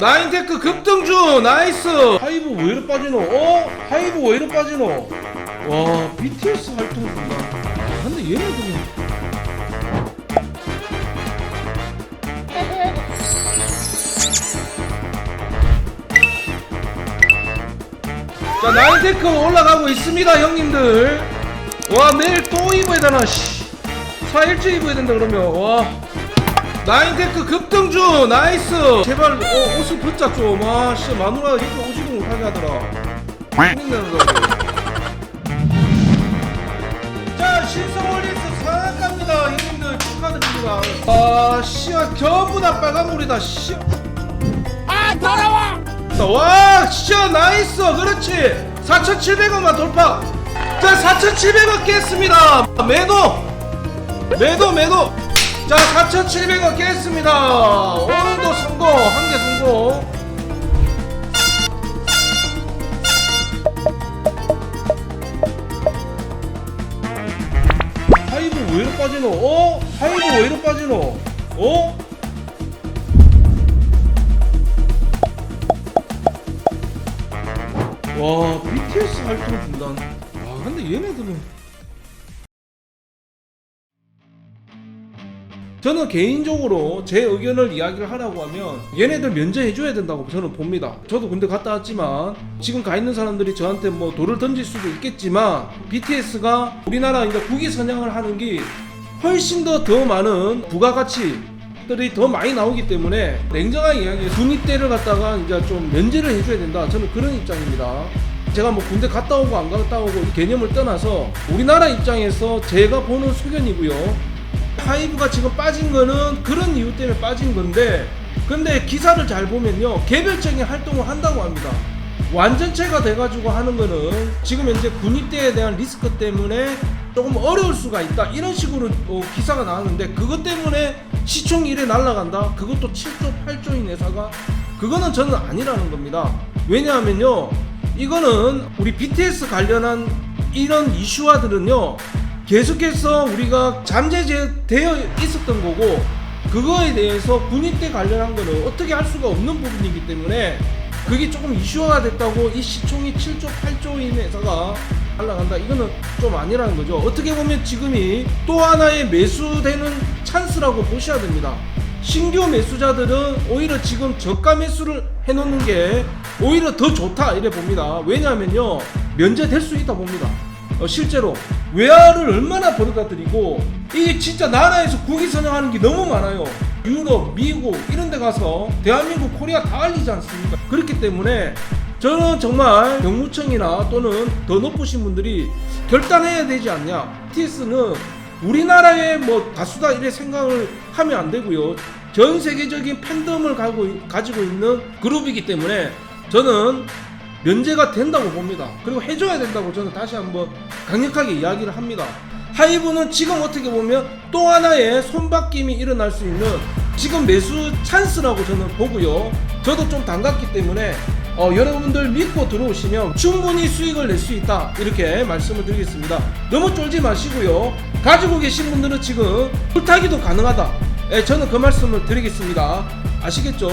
나인테크 급등주 나이스. 하이브 왜 이리 빠지노? 어? 하이브 왜 이리 빠지노? 와 BTS 활동이구나 근데 얘네들은. 자 나인테크 올라가고 있습니다 형님들. 와 내일 또 입어야 되나 씨. 4일째 입어야 된다 그러면. 와 나인테크 급등주 나이스! 제발 어, 옷을 붙자 좀아 씨 마누라가 이렇게 오지도 못하게 하더라. 자 신성월리스 상한가입니다. 형님들 축하드립니다. 아 씨야 전부 다 빨간물이다 씨아 더러워 와 씨야 나이스. 그렇지. 4,700원만 돌파. 자 4,700원 깼습니다. 매도. 매도 매도 자 4,700원 깼습니다. 오늘도 성공 한 개 성공 하이브 왜 이리 빠지노? 어? 하이브 왜 이리 빠지노? 어? 와 BTS 활동 중단. 아 근데 얘네들은 저는 개인적으로 제 의견을 이야기를 하라고 하면 얘네들 면제해줘야 된다고 저는 봅니다. 저도 군대 갔다 왔지만 지금 가 있는 사람들이 저한테 뭐 돌을 던질 수도 있겠지만 BTS가 우리나라 이제 국위 선양을 하는 게 훨씬 더 더 많은 부가가치 들이 더 많이 나오기 때문에 냉정하게 이야기해 군입대를 갖다가 이제 좀 면제를 해줘야 된다. 저는 그런 입장입니다. 제가 뭐 군대 갔다 오고 안 갔다 오고 이 개념을 떠나서 우리나라 입장에서 제가 보는 소견이고요. 하이브가 지금 빠진 거는 그런 이유 때문에 빠진 건데 근데 기사를 잘 보면요 개별적인 활동을 한다고 합니다. 완전체가 돼가지고 하는 거는 지금 현재 군입대에 대한 리스크 때문에 조금 어려울 수가 있다. 이런 식으로 어, 기사가 나왔는데 그것 때문에 시총이 이래 날라간다. 그것도 7조 8조인 회사가 그거는 저는 아니라는 겁니다. 왜냐하면요 이거는 우리 BTS 관련한 이런 이슈화들은요 계속해서 우리가 잠재되어 있었던 거고 그거에 대해서 군입대 관련한 거는 어떻게 할 수가 없는 부분이기 때문에 그게 조금 이슈화가 됐다고 이 시총이 7조 8조인 회사가 날라간다. 이거는 좀 아니라는 거죠. 어떻게 보면 지금이 또 하나의 매수되는 찬스라고 보셔야 됩니다. 신규 매수자들은 오히려 지금 저가 매수를 해놓는 게 오히려 더 좋다 이래 봅니다. 왜냐하면요 면제될 수 있다 봅니다 어, 실제로 외화를 얼마나 벌어다 드리고 이게 진짜 나라에서 국위 선양하는 게 너무 많아요. 유럽, 미국 이런 데 가서 대한민국 코리아 다 알리지 않습니까? 그렇기 때문에 저는 정말 경무청이나 또는 더 높으신 분들이 결단해야 되지 않냐. TS는 우리나라의 뭐 가수다 이래 생각을 하면 안 되고요. 전 세계적인 팬덤을 가지고 있는 그룹이기 때문에 저는 면제가 된다고 봅니다. 그리고 해줘야 된다고 저는 다시 한번 강력하게 이야기를 합니다. 하이브는 지금 어떻게 보면 또 하나의 손바뀜이 일어날 수 있는 지금 매수 찬스라고 저는 보고요. 저도 좀 담갔기 때문에 어, 여러분들 믿고 들어오시면 충분히 수익을 낼 수 있다 이렇게 말씀을 드리겠습니다. 너무 쫄지 마시고요. 가지고 계신 분들은 지금 불타기도 가능하다. 예, 저는 그 말씀을 드리겠습니다. 아시겠죠?